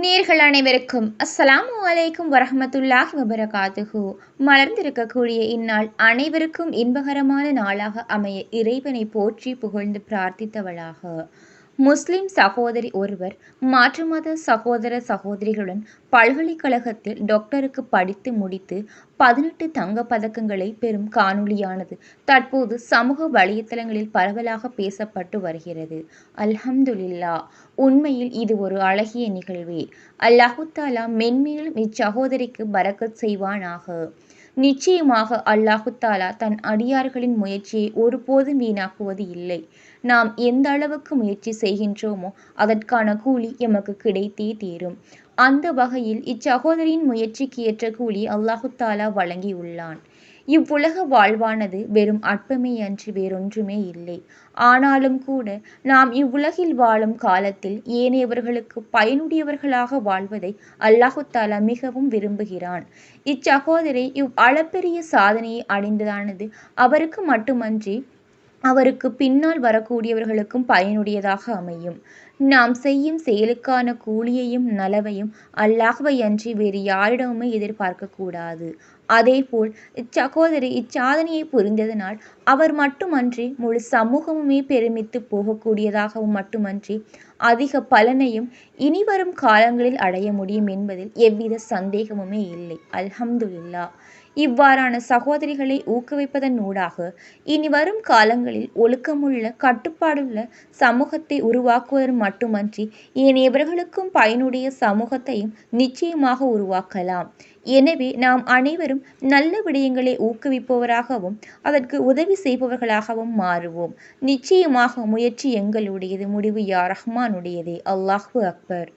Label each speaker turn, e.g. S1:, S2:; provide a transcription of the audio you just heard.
S1: நேர்கள் அனைவருக்கும் அஸ்ஸலாமு அலைக்கும் வரமத்துல்லாஹி வபரகாத்துஹு. மலர்ந்திருக்கக்கூடிய இந்நாள் அனைவருக்கும் இன்பகரமான நாளாக அமைய இறைவனை போற்றி புகழ்ந்து பிரார்த்தித்தவளாக. முஸ்லிம் சகோதரி ஒருவர் மாற்று மத சகோதர சகோதரிகளுடன் பல்கலைக்கழகத்தில் டாக்டருக்கு படித்து முடித்து பதினெட்டு தங்க பதக்கங்களை பெறும் காணொளியானது தற்போது சமூக வலைத்தளங்களில் பரவலாக பேசப்பட்டு வருகிறது. அல்ஹம்துலில்லா. உண்மையில் இது ஒரு அழகிய நிகழ்வே. அல்லாஹுத்தாலா மென்மேலும் இச்சகோதரிக்கு பரக்கத் செய்வானாக. நிச்சயமாக அல்லாஹு தாலா தன் அடியார்களின் முயற்சியை ஒருபோதும் வீணாக்குவது இல்லை. நாம் எந்த அளவுக்கு முயற்சி செய்கின்றோமோ அதற்கான கூலி எமக்கு கிடைத்தே தீரும். அந்த வகையில் இச்சகோதரியின் முயற்சிக்கு ஏற்ற கூலி அல்லாஹு தாலா வழங்கியுள்ளான். இவ்வுலக வாழ்வானது வெறும் அற்பமே அன்றி வேறொன்றுமே இல்லை. ஆனாலும் கூட நாம் இவ்வுலகில் வாழும் காலத்தில் ஏனையவர்களுக்கு பயனுடையவர்களாக வாழ்வதை அல்லாஹு தாலா மிகவும் விரும்புகிறான். இச்சகோதரி இவ் அளப்பெரிய சாதனையை அடைந்ததானது அவருக்கு மட்டுமன்றி அவருக்கு பின்னால் வரக்கூடியவர்களுக்கும் பயனுடையதாக அமையும். நாம் செய்யும் செயலுக்கான கூலியையும் நலவையும் அல்லாஹ்வை அன்றி வேறு யாரிடமுமே எதிர்பார்க்கக்கூடாது. அதேபோல் இச்சகோதரி இச்சாதனையை புரிந்ததனால் அவர் மட்டுமன்றி முழு சமூகமுமே பெருமித்து போகக்கூடியதாகவும் மட்டுமன்றி அதிக பலனையும் இனிவரும் காலங்களில் அடைய முடியும் என்பதில் எவ்வித சந்தேகமுமே இல்லை. அல்ஹம்துல்லா இவ்வாறான சகோதரிகளை ஊக்குவிப்பதன் ஊடாக இனி வரும் ஒழுக்கமுள்ள கட்டுப்பாடுள்ள சமூகத்தை உருவாக்குவது மட்டுமன்றி ஏனையவர்களுக்கும் பயனுடைய சமூகத்தையும் நிச்சயமாக உருவாக்கலாம். எனவே நாம் அனைவரும் நல்ல விடயங்களை ஊக்குவிப்பவராகவும் அதற்கு உதவி செய்பவர்களாகவும் மாறுவோம். நிச்சயமாக முயற்சி எங்களுடையது முடிவு யார் ரஹ்மானுடையதே. அல்லாஹு அக்பர்.